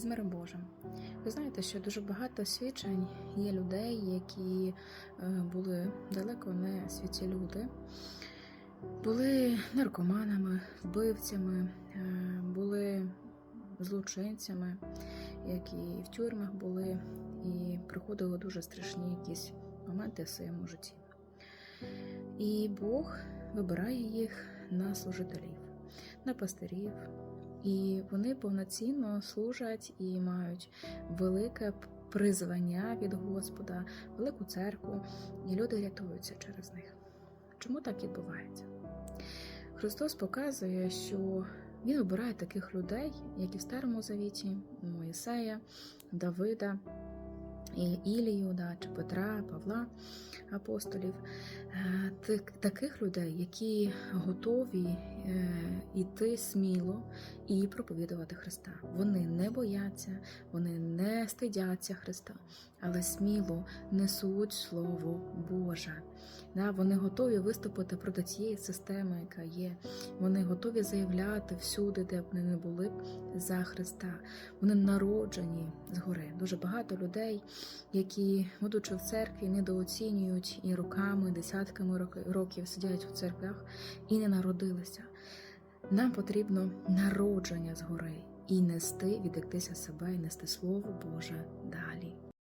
з миром Божим. Ви знаєте, що дуже багато свідчень є людей, які е, були далеко не святі люди, були наркоманами, вбивцями, е, були злочинцями, які в тюрмах були і проходили дуже страшні якісь моменти в своєму житті. І Бог вибирає їх на служителів, на пастирів, і вони повноцінно служать і мають велике призвання від Господа, велику церкву, і люди рятуються через них. Чому так відбувається? Христос показує, що Він вибирає таких людей, як і в Старому Завіті, Моїсея, Давида, Ілію, да, чи Петра, Павла, апостолів, Е, таких людей, які готові е, йти сміло і проповідувати Христа. Вони не бояться, вони не стидяться Христа, але сміло несуть Слово Боже. Да, вони готові виступити проти цієї системи, яка є. Вони готові заявляти всюди, де б вони не були за Христа. Вони народжені згори. Дуже багато людей, які, будучи в церкві, недооцінюють і роками, десятками роки- років сидять у церквях і не народилися. Нам потрібно народження згори і нести, відектися себе і нести Слово Боже далі.